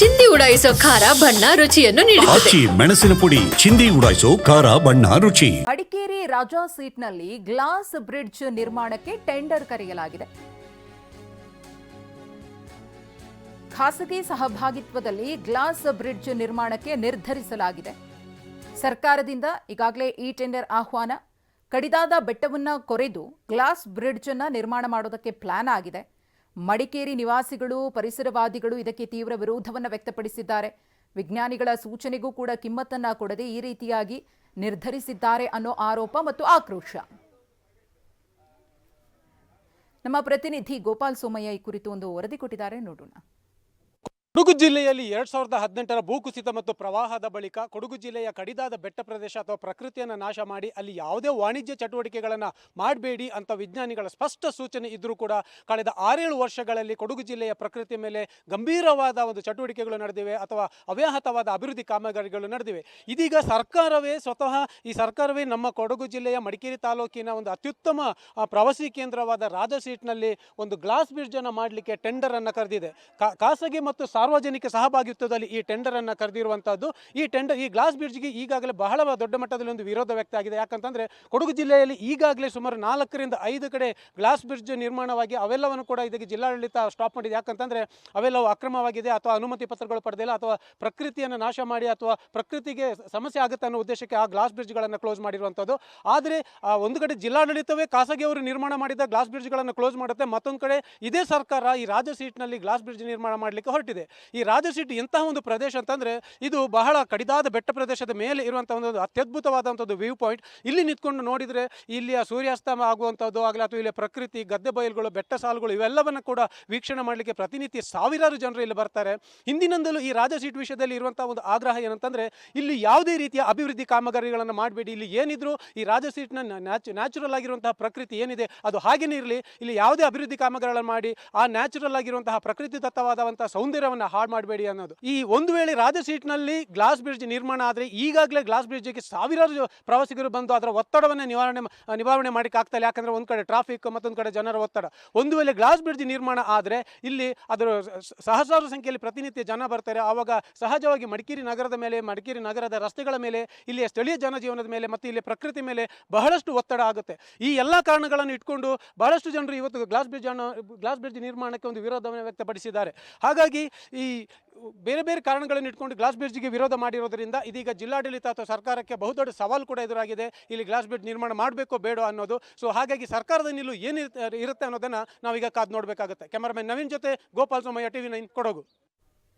ಚಿಂದಿ ಉಡಾಯಿಸೋ ಖಾರ ಬಣ್ಣ ರುಚಿಯನ್ನು ನೀಡುತ್ತದೆ. ಆಚಿ ಮೆಣಸಿನ ಪುಡಿ ಚಿಂದಿ ಉಡಾಯಿಸೋ ಖಾರ ಬಣ್ಣ ರುಚಿ. ಮಡಿಕೇರಿ ರಾಜಾ ಸೀಟ್ನಲ್ಲಿ ಗ್ಲಾಸ್ ಬ್ರಿಡ್ಜ್ ನಿರ್ಮಾಣಕ್ಕೆ ಟೆಂಡರ್ ಕರೆಯಲಾಗಿದೆ. ಖಾಸಗಿ ಸಹಭಾಗಿತ್ವದಲ್ಲಿ ಗ್ಲಾಸ್ ಬ್ರಿಡ್ಜ್ ನಿರ್ಮಾಣಕ್ಕೆ ನಿರ್ಧರಿಸಲಾಗಿದೆ. ಸರ್ಕಾರದಿಂದ ಈಗಾಗಲೇ ಈ ಟೆಂಡರ್ ಆಹ್ವಾನ. ಕಡಿದಾದ ಬೆಟ್ಟವನ್ನು ಕೊರೆದು ಗ್ಲಾಸ್ ಬ್ರಿಡ್ಜ್ ಅನ್ನು ನಿರ್ಮಾಣ ಮಾಡೋದಕ್ಕೆ ಪ್ಲಾನ್ ಆಗಿದೆ. ಮಡಿಕೇರಿ ನಿವಾಸಿಗಳು, ಪರಿಸರವಾದಿಗಳು ಇದಕ್ಕೆ ತೀವ್ರ ವಿರೋಧವನ್ನು ವ್ಯಕ್ತಪಡಿಸಿದ್ದಾರೆ. ವಿಜ್ಞಾನಿಗಳ ಸೂಚನೆಗೂ ಕೂಡ ಕಿಮ್ಮತ್ತನ್ನ ಕೊಡದೆ ಈ ರೀತಿಯಾಗಿ ನಿರ್ಧರಿಸಿದ್ದಾರೆ ಅನ್ನೋ ಆರೋಪ ಮತ್ತು ಆಕ್ರೋಶ. ನಮ್ಮ ಪ್ರತಿನಿಧಿ ಗೋಪಾಲ್ ಸೋಮಯ್ಯ ಈ ಕುರಿತು ಒಂದು ವರದಿ ಕೊಟ್ಟಿದ್ದಾರೆ. ನೋಡೋಣ. ಕೊಡಗು ಜಿಲ್ಲೆಯಲ್ಲಿ ಎರಡ್ ಸಾವಿರದ ಹದಿನೆಂಟರ ಭೂಕುಸಿತ ಮತ್ತು ಪ್ರವಾಹದ ಬಳಿಕ ಕೊಡಗು ಜಿಲ್ಲೆಯ ಕಡಿದಾದ ಬೆಟ್ಟ ಪ್ರದೇಶ ಅಥವಾ ಪ್ರಕೃತಿಯನ್ನು ನಾಶ ಮಾಡಿ ಅಲ್ಲಿ ಯಾವುದೇ ವಾಣಿಜ್ಯ ಚಟುವಟಿಕೆಗಳನ್ನು ಮಾಡಬೇಡಿ ಅಂತ ವಿಜ್ಞಾನಿಗಳ ಸ್ಪಷ್ಟ ಸೂಚನೆ ಇದ್ದರೂ ಕೂಡ ಕಳೆದ ಆರೇಳು ವರ್ಷಗಳಲ್ಲಿ ಕೊಡಗು ಜಿಲ್ಲೆಯ ಪ್ರಕೃತಿ ಮೇಲೆ ಗಂಭೀರವಾದ ಒಂದು ಚಟುವಟಿಕೆಗಳು ನಡೆದಿವೆ ಅಥವಾ ಅವ್ಯಾಹತವಾದ ಅಭಿವೃದ್ಧಿ ಕಾಮಗಾರಿಗಳು ನಡೆದಿವೆ. ಇದೀಗ ಸರ್ಕಾರವೇ ಸ್ವತಃ ಈ ಸರ್ಕಾರವೇ ನಮ್ಮ ಕೊಡಗು ಜಿಲ್ಲೆಯ ಮಡಿಕೇರಿ ತಾಲೂಕಿನ ಒಂದು ಅತ್ಯುತ್ತಮ ಪ್ರವಾಸಿ ಕೇಂದ್ರವಾದ ರಾಜಸೀಟ್ನಲ್ಲಿ ಒಂದು ಗ್ಲಾಸ್ ಬ್ರಿಡ್ಜನ್ನು ಮಾಡಲಿಕ್ಕೆ ಟೆಂಡರ್ ಅನ್ನು ಕರೆದಿದೆ. ಖಾಸಗಿ ಮತ್ತು ಸಾರ್ವಜನಿಕ ಸಹಭಾಗಿತ್ವದಲ್ಲಿ ಈ ಟೆಂಡರ್ ಅನ್ನು ಕರೆದಿರುವಂತಹದ್ದು. ಈ ಟೆಂಡರ್ ಈ ಗ್ಲಾಸ್ ಬ್ರಿಡ್ಜ್ಗೆ ಈಗಾಗಲೇ ಬಹಳ ದೊಡ್ಡ ಮಟ್ಟದಲ್ಲಿ ಒಂದು ವಿರೋಧ ವ್ಯಕ್ತ ಆಗಿದೆ ಯಾಕಂತಂದ್ರೆ ಕೊಡಗು ಜಿಲ್ಲೆಯಲ್ಲಿ ಈಗಾಗಲೇ ಸುಮಾರು ನಾಲ್ಕರಿಂದ ಐದು ಕಡೆ ಗ್ಲಾಸ್ ಬ್ರಿಡ್ಜ್ ನಿರ್ಮಾಣವಾಗಿ ಅವೆಲ್ಲವನ್ನು ಕೂಡ ಇದಕ್ಕೆ ಜಿಲ್ಲಾಡಳಿತ ಸ್ಟಾಪ್ ಮಾಡಿದೆ. ಯಾಕಂತಂದ್ರೆ ಅವೆಲ್ಲವೂ ಅಕ್ರಮವಾಗಿದೆ ಅಥವಾ ಅನುಮತಿ ಪತ್ರಗಳು ಪಡೆದಿಲ್ಲ ಅಥವಾ ಪ್ರಕೃತಿಯನ್ನು ನಾಶ ಮಾಡಿ ಅಥವಾ ಪ್ರಕೃತಿಗೆ ಸಮಸ್ಯೆ ಆಗುತ್ತೆ ಅನ್ನೋ ಉದ್ದೇಶಕ್ಕೆ ಆ ಗ್ಲಾಸ್ ಬ್ರಿಡ್ಜ್ಗಳನ್ನು ಕ್ಲೋಸ್ ಮಾಡಿರುವಂಥದ್ದು ಆದರೆ ಒಂದು ಕಡೆ ಜಿಲ್ಲಾಡಳಿತವೇ ಖಾಸಗಿಯವರು ನಿರ್ಮಾಣ ಮಾಡಿದ ಗ್ಲಾಸ್ ಬ್ರಿಡ್ಜ್ಗಳನ್ನು ಕ್ಲೋಸ್ ಮಾಡುತ್ತೆ. ಮತ್ತೊಂದು ಕಡೆ ಇದೇ ಸರ್ಕಾರ ಈ ರಾಜ ಸೀಟ್ನಲ್ಲಿ ಗ್ಲಾಸ್ ಬ್ರಿಡ್ಜ್ ನಿರ್ಮಾಣ ಮಾಡಲಿಕ್ಕೆ ಹೊರಟಿದೆ. ಈ ರಾಜ ಸೀಟ್ ಎಂತಹ ಒಂದು ಪ್ರದೇಶ ಅಂತಂದರೆ ಇದು ಬಹಳ ಕಡಿದಾದ ಬೆಟ್ಟ ಪ್ರದೇಶದ ಮೇಲೆ ಇರುವಂಥ ಒಂದು ಅತ್ಯದ್ಭುತವಾದಂಥದ್ದು ವ್ಯೂ ಪಾಯಿಂಟ್. ಇಲ್ಲಿ ನಿಂತ್ಕೊಂಡು ನೋಡಿದರೆ ಇಲ್ಲಿಯ ಸೂರ್ಯಾಸ್ತಮ ಆಗುವಂಥದ್ದು ಆಗಲಿ ಅಥವಾ ಇಲ್ಲಿ ಪ್ರಕೃತಿ, ಗದ್ದೆ ಬಯಲುಗಳು, ಬೆಟ್ಟ ಸಾಲುಗಳು ಇವೆಲ್ಲವನ್ನು ಕೂಡ ವೀಕ್ಷಣೆ ಮಾಡಲಿಕ್ಕೆ ಪ್ರತಿನಿತ್ಯ ಸಾವಿರಾರು ಜನರು ಇಲ್ಲಿ ಬರ್ತಾರೆ. ಹಿಂದಿನಿಂದಲೂ ಈ ರಾಜ ಸೀಟ್ ವಿಷಯದಲ್ಲಿ ಇರುವಂಥ ಒಂದು ಆಗ್ರಹ ಏನಂತಂದ್ರೆ ಇಲ್ಲಿ ಯಾವುದೇ ರೀತಿಯ ಅಭಿವೃದ್ಧಿ ಕಾಮಗಾರಿಗಳನ್ನು ಮಾಡಬೇಡಿ. ಇಲ್ಲಿ ಏನಿದ್ರು ಈ ರಾಜ ಸೀಟ್ನ ನ್ಯಾಚುರಲ್ ಆಗಿರುವಂತಹ ಪ್ರಕೃತಿ ಏನಿದೆ ಅದು ಹಾಗೇನೇ ಇರಲಿ. ಇಲ್ಲಿ ಯಾವುದೇ ಅಭಿವೃದ್ಧಿ ಕಾಮಗಾರಿಗಳನ್ನು ಮಾಡಿ ಆ ನ್ಯಾಚುರಲ್ ಆಗಿರುವಂತಹ ಪ್ರಕೃತಿ ದತ್ತವಾದಂತಹ ಸೌಂದರ್ಯವನ್ನು ಹಾಳು ಮಾಡಬೇಡಿ ಅನ್ನೋದು. ಈ ಒಂದು ವೇಳೆ ರಾಜ ಸೀಟ್ನಲ್ಲಿ ಗ್ಲಾಸ್ ಬ್ರಿಡ್ಜ್ ನಿರ್ಮಾಣ ಆದರೆ ಈಗಾಗಲೇ ಗ್ಲಾಸ್ ಬ್ರಿಡ್ಜ್ಗೆ ಸಾವಿರಾರು ಪ್ರವಾಸಿಗರು ಬಂದು ಅದರ ಒತ್ತಡವನ್ನು ನಿವಾರಣೆ ನಿವಾರಣೆ ಮಾಡಿಕ್ ಆಗ್ತಾ ಯಾಕಂದ್ರೆ ಒಂದು ಕಡೆ ಟ್ರಾಫಿಕ್ ಮತ್ತೊಂದು ಕಡೆ ಜನರ ಒತ್ತಡ. ಒಂದು ವೇಳೆ ಗ್ಲಾಸ್ ಬ್ರಿಡ್ಜ್ ನಿರ್ಮಾಣ ಆದರೆ ಇಲ್ಲಿ ಅದರ ಸಹಸ್ರಾರು ಸಂಖ್ಯೆಯಲ್ಲಿ ಪ್ರತಿನಿತ್ಯ ಜನ ಬರ್ತಾರೆ. ಆವಾಗ ಸಹಜವಾಗಿ ಮಡಿಕೇರಿ ನಗರದ ಮೇಲೆ, ಮಡಿಕೇರಿ ನಗರದ ರಸ್ತೆಗಳ ಮೇಲೆ, ಇಲ್ಲಿಯ ಸ್ಥಳೀಯ ಜನಜೀವನದ ಮೇಲೆ, ಮತ್ತು ಇಲ್ಲಿ ಪ್ರಕೃತಿ ಮೇಲೆ ಬಹಳಷ್ಟು ಒತ್ತಡ ಆಗುತ್ತೆ. ಈ ಎಲ್ಲ ಕಾರಣಗಳನ್ನು ಇಟ್ಕೊಂಡು ಬಹಳಷ್ಟು ಜನರು ಇವತ್ತು ಗ್ಲಾಸ್ ಬ್ರಿಡ್ಜ್ ಗ್ಲಾಸ್ ಬ್ರಿಡ್ಜ್ ನಿರ್ಮಾಣಕ್ಕೆ ಒಂದು ವಿರೋಧವನ್ನು ವ್ಯಕ್ತಪಡಿಸಿದ್ದಾರೆ. ಹಾಗಾಗಿ ಈ ಬೇರೆ ಬೇರೆ ಕಾರಣಗಳನ್ನು ಇಟ್ಕೊಂಡು ಗ್ಲಾಸ್ ಬ್ರಿಡ್ಜ್ಗೆ ವಿರೋಧ ಮಾಡಿರೋದ್ರಿಂದ ಇದೀಗ ಜಿಲ್ಲಾಡಳಿತ ಅಥವಾ ಸರ್ಕಾರಕ್ಕೆ ಬಹುದೊಡ್ಡ ಸವಾಲು ಕೂಡ ಎದುರಾಗಿದೆ. ಇಲ್ಲಿ ಗ್ಲಾಸ್ ಬ್ರಿಡ್ಜ್ ನಿರ್ಮಾಣ ಮಾಡಬೇಕೋ ಬೇಡೋ ಅನ್ನೋದು. ಸೊ ಹಾಗಾಗಿ ಸರ್ಕಾರದ ನಿಲುವು ಏನಿರುತ್ತೆ ಇರುತ್ತೆ ಅನ್ನೋದನ್ನು ನಾವೀಗ ಕಾದು ನೋಡಬೇಕಾಗುತ್ತೆ. ಕ್ಯಾಮರಾಮನ್ ನವೀನ್ ಜೊತೆ ಗೋಪಾಲ್ ಸೋಮಯ್ಯ ಟಿವಿ ನೈನ್ ಕೊಡಗು.